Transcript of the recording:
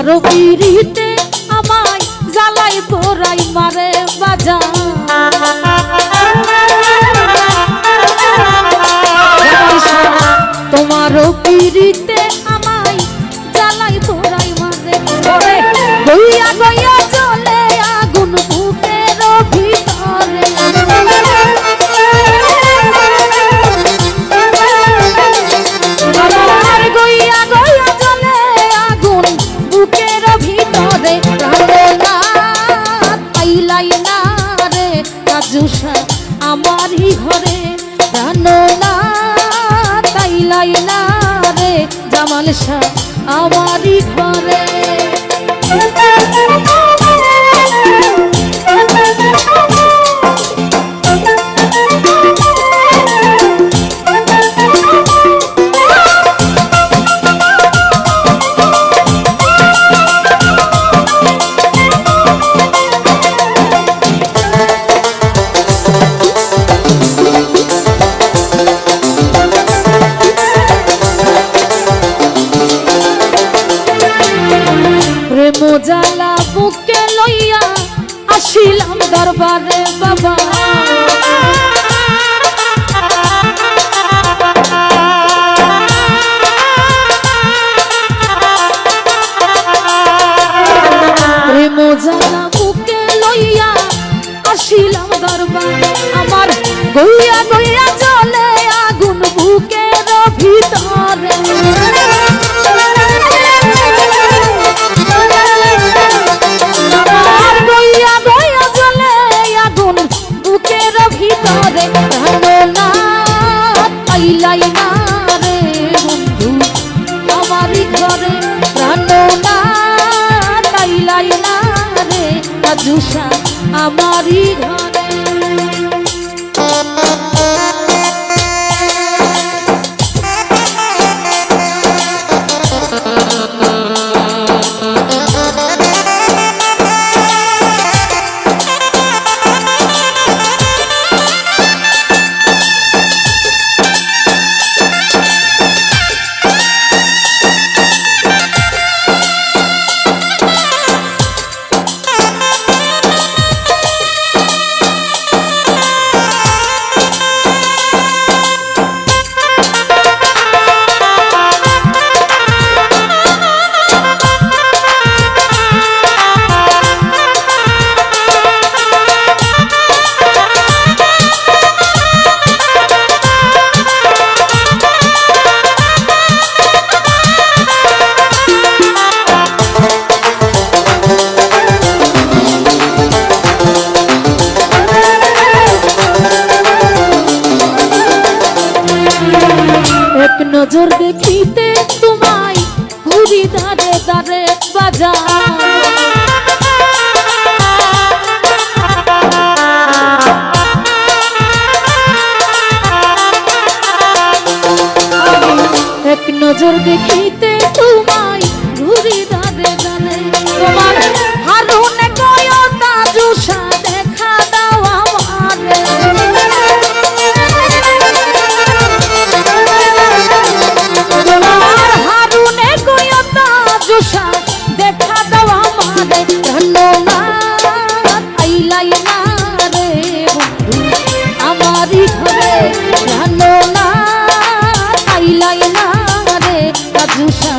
তোর পিড়িতে আমায় জ্বালাই পোড়াই মারে বাজা। তোমার পিড়িতে আমায় জ্বালাই পোড়াই মারে। গইয়া গইয়া বাড়ি ঘরে রানোলা তাই লাইলা রে জামাল শাহ আমারই ঘরে। প্রেম জ্বালা বুকে লইয়া আসিলাম দরবারে বাবা। রে ভালো না পাইলাই না রে বন্ধু। আমারই ঘরে ভালো না পাইলাই না রে রাজুষা আমারই ঘরে নজর দেখিতে জুসা, দেখা দাও আমারে, ধন্যবাদ আইলাই না রে বন্ধু। আমারই ঘরে ধন্যবাদ আইলাই না রে জুসা